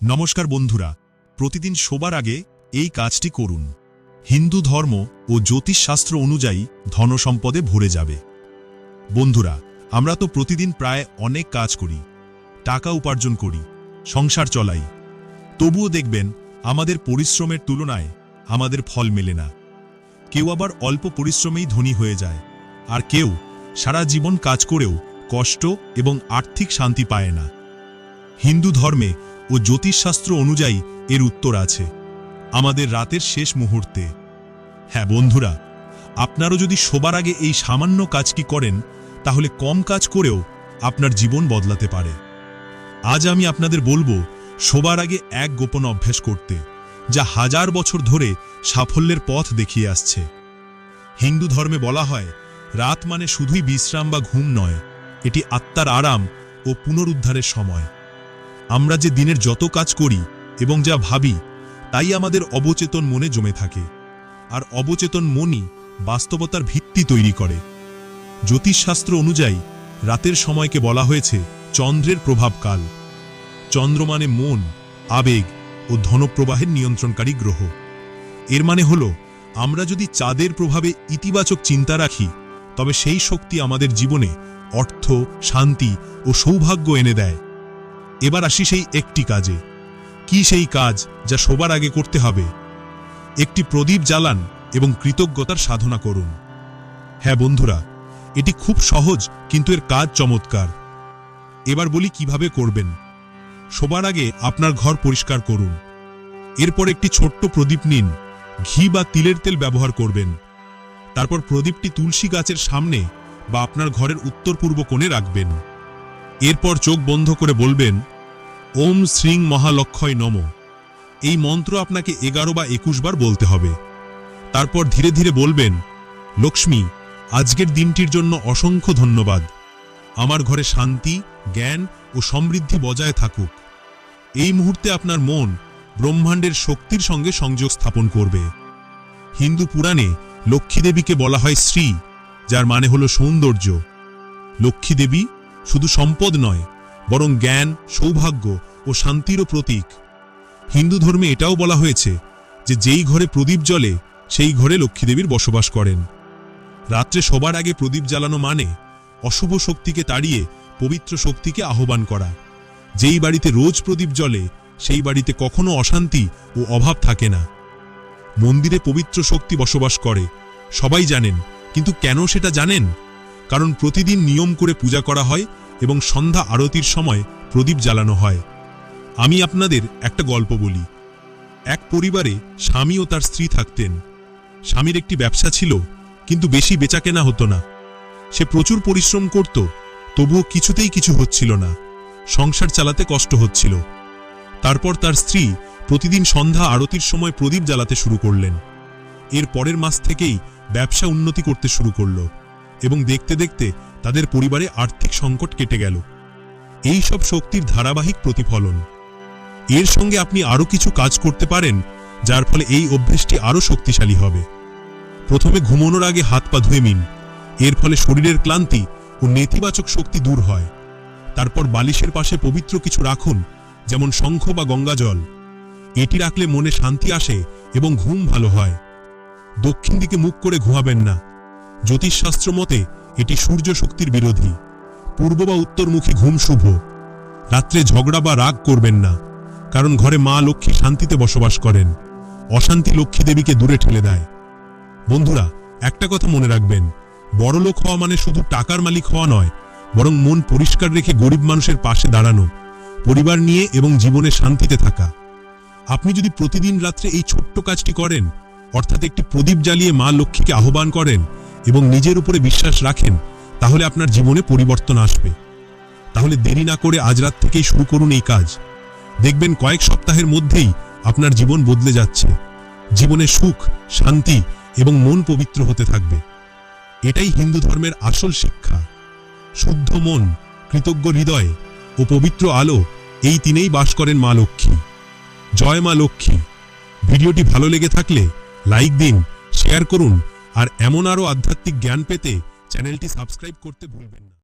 নমস্কার বন্ধুরা, প্রতিদিন শোবার আগে এই কাজটি করুন। হিন্দু ধর্ম ও জ্যোতিষশাস্ত্র অনুযায়ী ধনসম্পদে ভরে যাবে। বন্ধুরা, আমরা তো প্রতিদিন প্রায় অনেক কাজ করি, টাকা উপার্জন করি, সংসার চলাই। তবুও দেখবেন, আমাদের পরিশ্রমের তুলনায় আমাদের ফল মেলে না। কেউ আবার অল্প পরিশ্রমেই ধনী হয়ে যায়, আর কেউ সারা জীবন কাজ করেও কষ্ট এবং আর্থিক শান্তি পায় না। হিন্দু ধর্মে ও জ্যোতিষশাস্ত্র অনুযায়ী এর উত্তর আছে। আমাদের রাতের শেষ মুহূর্তে। হ্যাঁ বন্ধুরা, আপনারও যদি শোবার আগে এই সামান্য কাজটি করেন, তাহলে কম কাজ করেও আপনার জীবন বদলাতে পারে। আজ আমি আপনাদের বলব, শোবার আগে এক গোপন অভ্যাস করতে, যা হাজার বছর ধরে সাফল্যের পথ দেখিয়ে আসছে। হিন্দু ধর্মে বলা হয়, রাত মানে শুধুই বিশ্রাম বা ঘুম নয়, এটি আত্মার আরাম ও পুনরুদ্ধারের সময়। আমরা যে দিনের যত কাজ করি এবং যা ভাবি, তাই আমাদের অবচেতন মনে জমে থাকে। আর অবচেতন মনই বাস্তবতার ভিত্তি তৈরি করে। জ্যোতিষশাস্ত্র অনুযায়ী, রাতের সময়কে বলা হয়েছে চন্দ্রের প্রভাবকাল। চন্দ্র মানে মন, আবেগ ও ধনপ্রবাহের নিয়ন্ত্রণকারী গ্রহ। এর মানে হল, আমরা যদি চাঁদের প্রভাবে ইতিবাচক চিন্তা রাখি, তবে সেই শক্তি আমাদের জীবনে অর্থ, শান্তি ও সৌভাগ্য এনে দেয়। এবার আসি সেই একটি কাজে। কি সেই কাজ যা সবার আগে করতে হবে? একটি প্রদীপ জ্বালান এবং কৃতজ্ঞতার সাধনা করুন। হ্যাঁ বন্ধুরা, এটি খুব সহজ, কিন্তু এর কাজ চমৎকার। এবার বলি কীভাবে করবেন। সবার আগে আপনার ঘর পরিষ্কার করুন। এরপর একটি ছোট্ট প্রদীপ নিন। ঘি বা তিলের তেল ব্যবহার করবেন। তারপর প্রদীপটি তুলসী গাছের সামনে বা আপনার ঘরের উত্তর পূর্ব কোণে রাখবেন। এরপর চোখ বন্ধ করে বলবেন, ওম শ্রীং মহালক্ষয় নম। এই মন্ত্র আপনাকে এগারো বা একুশ বার বলতে হবে। তারপর ধীরে ধীরে বলবেন, লক্ষ্মী, আজকের দিনটির জন্য অসংখ্য ধন্যবাদ। আমার ঘরে শান্তি, জ্ঞান ও সমৃদ্ধি বজায় থাকুক। এই মুহূর্তে আপনার মন ব্রহ্মাণ্ডের শক্তির সঙ্গে সংযোগ স্থাপন করবে। হিন্দু পুরাণে লক্ষ্মীদেবীকে বলা হয় শ্রী, যার মানে হল সৌন্দর্য। লক্ষ্মী দেবী শুধু সম্পদ নয়, বরং জ্ঞান, সৌভাগ্য ও শান্তিরও প্রতীক। হিন্দু ধর্মে এটাও বলা হয়েছে যে যেই ঘরে প্রদীপ জ্বলে, সেই ঘরে লক্ষ্মীদেবীর বসবাস করেন। রাত্রে সবার আগে প্রদীপ জ্বালানো মানে অশুভ শক্তিকে তাড়িয়ে পবিত্র শক্তিকে আহ্বান করা। যেই বাড়িতে রোজ প্রদীপ জ্বলে, সেই বাড়িতে কখনো অশান্তি ও অভাব থাকে না। মন্দিরে পবিত্র শক্তি বসবাস করে, সবাই জানেন, কিন্তু কেন সেটা জানেন? কারণ প্রতিদিন নিয়ম করে পূজা করা হয় এবং সন্ধ্যা আরতির সময় প্রদীপ জ্বালানো হয়। আমি আপনাদের একটা গল্প বলি। এক পরিবারে স্বামী ও তার স্ত্রী থাকতেন। স্বামীর একটি ব্যবসা ছিল, কিন্তু বেশি বেচাকেনা হতো না। সে প্রচুর পরিশ্রম করত, তবুও কিছুতেই কিছু হচ্ছিল না। সংসার চালাতে কষ্ট হচ্ছিল। তারপর তার স্ত্রী প্রতিদিন সন্ধ্যা আরতির সময় প্রদীপ জ্বালাতে শুরু করলেন। এর পরের মাস থেকেই ব্যবসা উন্নতি করতে শুরু করল। এবং দেখতে দেখতে তাদের পরিবারে আর্থিক সংকট কেটে গেল। এই সব শক্তির ধারাবাহিক প্রতিফলন। এর সঙ্গে আপনি আরও কিছু কাজ করতে পারেন, যার ফলে এই অভ্যেসটি আরও শক্তিশালী হবে। প্রথমে ঘুমানোর আগে হাত পা ধুয়ে নিন। এর ফলে শরীরের ক্লান্তি ও নেতিবাচক শক্তি দূর হয়। তারপর বালিশের পাশে পবিত্র কিছু রাখুন, যেমন শঙ্খ বা গঙ্গা জল। এটি রাখলে মনে শান্তি আসে এবং ঘুম ভালো হয়। দক্ষিণ দিকে মুখ করে ঘুমাবেন না। জ্যোতিষশাস্ত্র মতে, এটি সূর্য শক্তির বিরোধী। পূর্ব বা উত্তরমুখী ঘুম শুভ। রাত্রে ঝগড়া বা রাগ করবেন না, কারণ ঘরে মা লক্ষ্মী শান্তিতে বসবাস করেন। অশান্তি লক্ষ্মী দেবীকে দূরে ঠেলে দেয়। বন্ধুরা, একটা কথা মনে রাখবেন, বড়লোক হওয়া মানে শুধু টাকার মালিক হওয়া নয়, বরং মন পরিষ্কার রেখে গরিব মানুষের পাশে দাঁড়ানো, পরিবার নিয়ে এবং জীবনে শান্তিতে থাকা। আপনি যদি প্রতিদিন রাত্রে এই ছোট্ট কাজটি করেন, অর্থাৎ একটি প্রদীপ জ্বালিয়ে মা লক্ষ্মীকে আহ্বান করেন এবং নিজের উপরে বিশ্বাস রাখেন, তাহলে আপনার জীবনে পরিবর্তন আসবে। তাহলে দেরি না করে আজ রাত থেকেই শুরু করুন এই কাজ। দেখবেন কয়েক সপ্তাহের মধ্যেই আপনার জীবন বদলে যাচ্ছে। জীবনে সুখ, শান্তি এবং মন পবিত্র হতে থাকবে। এটাই হিন্দু ধর্মের আসল শিক্ষা। শুদ্ধ মন, কৃতজ্ঞ হৃদয় ও পবিত্র আলো এই তিনেই বাস করেন মা লক্ষ্মী। জয় মা লক্ষ্মী। ভিডিওটি ভালো লেগে থাকলে লাইক দিন, শেয়ার করুন আর এমন আরও আধ্যাত্মিক জ্ঞান পেতে চ্যানেলটি সাবস্ক্রাইব করতে ভুলবেন না।